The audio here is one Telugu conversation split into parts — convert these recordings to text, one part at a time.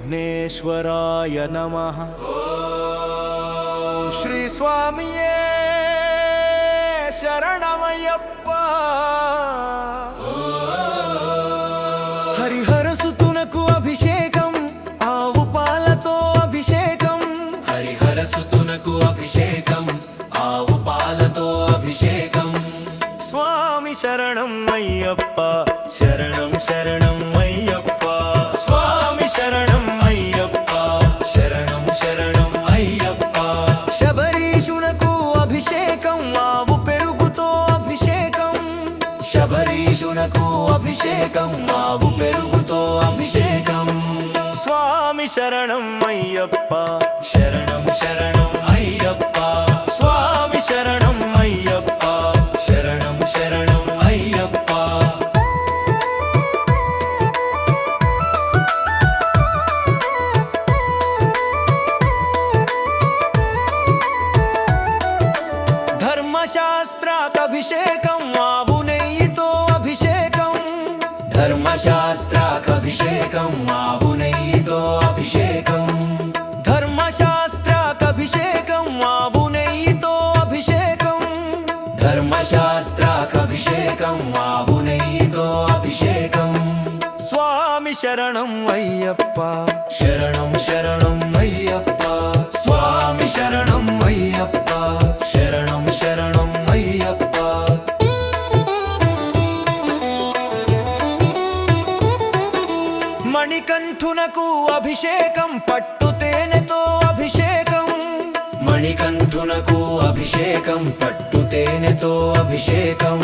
श्रीविघ्नेश्वराय नमः శ్రీ స్వామియే శరణమయ్యప్ప హరిహర సుతునకు అభిషేకం ఆవు పాలతో అభిషేకం హరిహర సుతునకు అభిషేకం ఆవు పాలతో అభిషేకం స్వామి శరణం అయ్యప్ప శరణం శరణం అయ్యప్ప అభిషేకం ఆవు పెరుగుతో అభిషేకం. స్వామి శరణం అయ్యప్ప. శరణం శరణం అయ్యప్ప. స్వామి శరణం అయ్యప్ప. శరణం శరణం అయ్యప్ప. ధర్మశాస్త్రాకభిషేకం ఆవు ధర్మశాస్త్రాకభిషేకం ఆవు నెయ్యితో అభిషేకం ధర్మశాస్త్రాకభిషేకం ఆవు నెయ్యితో అభిషేకం ధర్మశాస్త్రాకభిషేకం ఆవు నెయ్యితో అభిషేకం స్వామి శరణం మణికంఠునకు అభిషేకం పట్టు తేనెతో అభిషేకం. మణికంఠునకు అభిషేకం పట్టు తేనెతో అభిషేకం.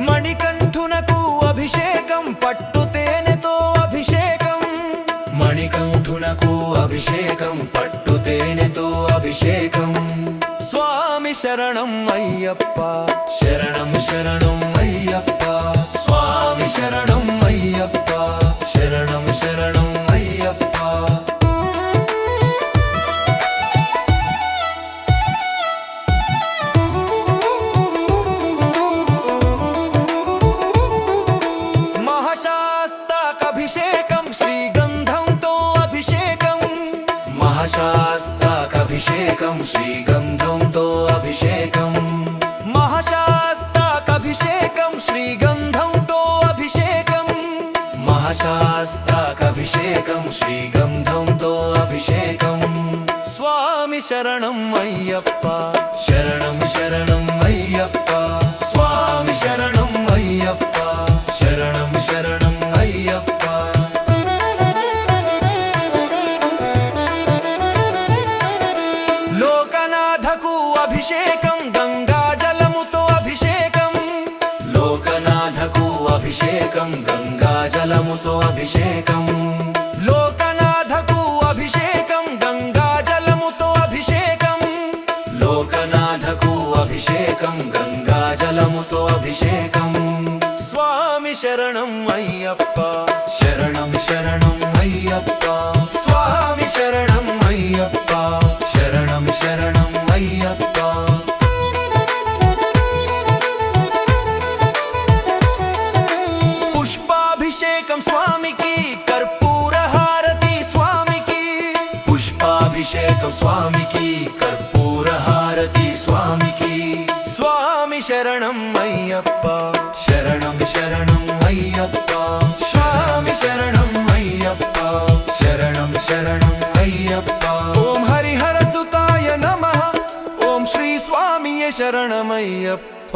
మణికంఠునకు అభిషేకం పట్టు తేనెతో అభిషేకం. మణికంఠునకు అభిషేకం పట్టు తేనెతో అభిషేకం. స్వామి శరణం అయ్యప్ప. శరణం శరణం అయ్యప్ప. స్వామి శరణం అయ్యప్ప. శరణం మహశాస్తాకభిషేకం శ్రీగంధంతో అభిషేకం. మహశాస్తాకభిషేకం శ్రీగంధంతో అభిషేకం. మహశాస్తాకభిషేకం శ్రీగంధంతో అభిషేకం. స్వామి శరణం అయ్యప్ప. శరణం శరణం అయ్యప్ప. స్వామి శరణం అయ్యప్ప అభిషేకం గంగా జలముతో అభిషేకం. లోకనాథకు అభిషేకం గంగా జలముతో అభిషేకం. లోకనాథకు అభిషేకం గంగా జలముతో అభిషేకం. లోకనాథకు అభిషేకం గంగా జలముతో అభిషేకం. స్వామి శరణం అయ్యప్ప. శరణం శరణం. పుష్పాభిషేకం స్వామికి కర్పూర హారతి స్వామికి స్వామి శరణం అయ్యప్ప శరణం శరణం అయ్యప్ప స్వామి శరణం అయ్యప్ప శరణం శరణం అయ్యప్ప ఓం హరిహర సుతాయ నమః ఓం శ్రీ స్వామియే శరణమయ్యప్ప